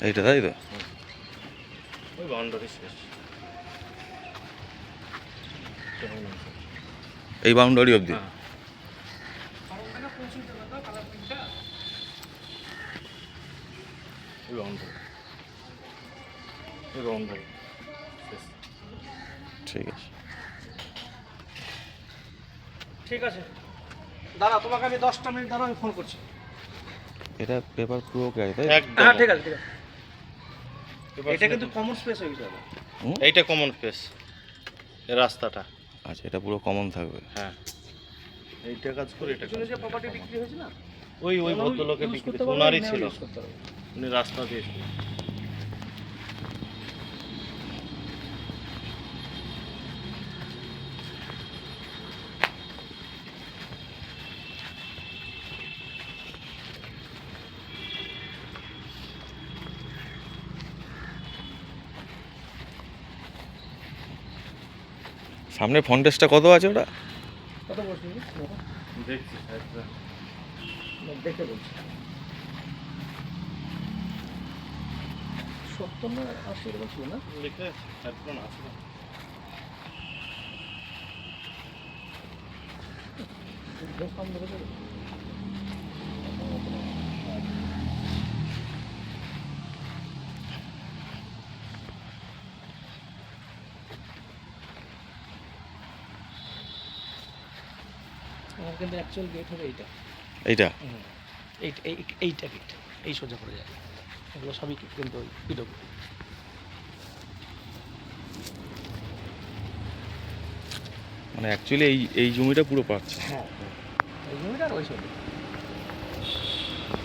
এইটা তাই তো? ওই বাউন্ডারি শেষ। এই বাউন্ডারি অবধি? হ্যাঁ ওই বাউন্ডারি ওই ঠিক আছে। ঠিক আছে। দাঁড়া তোমাকে আমি দশটা মিনিট দাঁড়া আমি ফোন করছি। এটা পেপার পুরো গাড়ি তাই হ্যাঁ ঠিক আছে ঠিক আছে। এটা কিন্তু কমন স্পেস হয়ে গেছে হুম? এইটা কমন স্পেস রাস্তাটা। আচ্ছা এটা পুরো কমন থাকবে। হ্যাঁ। এইটা কাজ করে এটা যে প্রপার্টি বিক্রি হয়েছে না? ওই ওই ভদ্রলোকে বিক্রি ওনারই ছিল। উনি রাস্তা দিয়েছিল সামনে ফন্টেসটা কত আছে ওটা? কত বলছি দেখছি দেখে বলছি। সত্তর না? আশি এরকম ছিল না লিখে কম দেখেছে আমার কিন্তু অ্যাকচুয়াল গেট হবে এইটা। এইটা? এইটা এই এইটা গেট এই সোজা করে যায়। এগুলো সবই কিন্তু ওই পিডব্লিউ মানে অ্যাকচুয়ালি এই এই জমিটা পুরো পাচ্ছে। হ্যাঁ এই জমিটা ওই ছবি